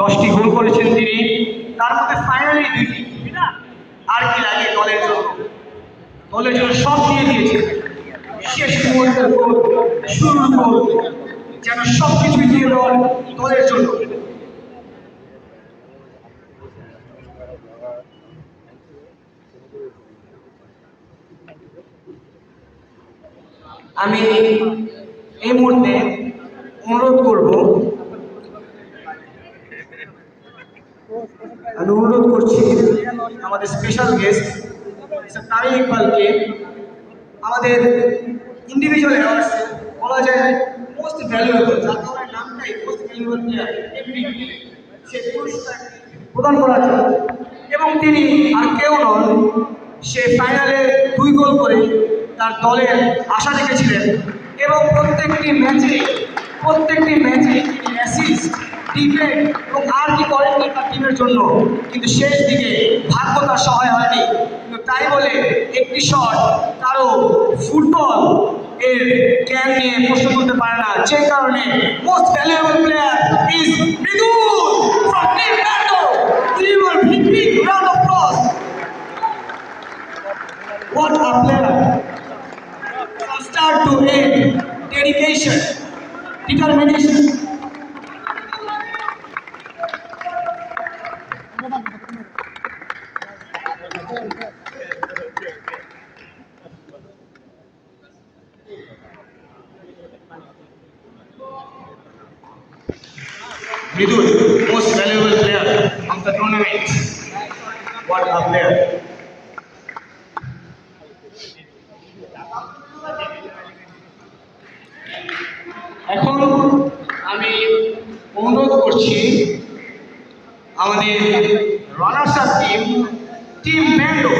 দশটি গোল করেছেন তিনি। তার মধ্যে ফাইনালি দুইটি। আর কি লাগে দলের জন্য? দলের জন্য সব দিয়ে দিয়েছে শেষ মুহূর্তের গোল, শুরুর গোল, যেন সব কিছুই দিয়ে দেওয়ার দলের জন্য। আমি এই মুহূর্তে অনুরোধ করব, আমি অনুরোধ করছি আমাদের স্পেশাল গেস্ট তারিক ইকবালকে আমাদের ইন্ডিভিজুয়াল অ্যাওয়ার্ডস বলা যায় মোস্ট ভ্যালুয়েবল যার কারণে নামটাই মোস্ট ভ্যালুয়েবল প্লেয়ার সে পুরস্কার প্রদান করা জন্য। এবং তিনি আর কেউ নন, সে ফাইনালে দুই গোল করে তার দলের আশা রেখেছিলেন এবং প্রত্যেকটি ম্যাচে প্রত্যেকটি ম্যাচে তিনি অ্যাসিস্ট ডিফেন্ড এবং আর কি করেননি তার টিমের জন্য। কিন্তু শেষ দিকে ভাগ্য তার সহায় হয়নি। কিন্তু তাই বলে একটি শট কারও ফুটবল এর জ্ঞান নিয়ে প্রশ্ন করতে পারে না। যে কারণে most valuable player is Mridul. Start to end dedication determination Vidul, most valuable player of the tournament. What a player. এখন আমি অনুরোধ করছি আমাদের runners up team team Bando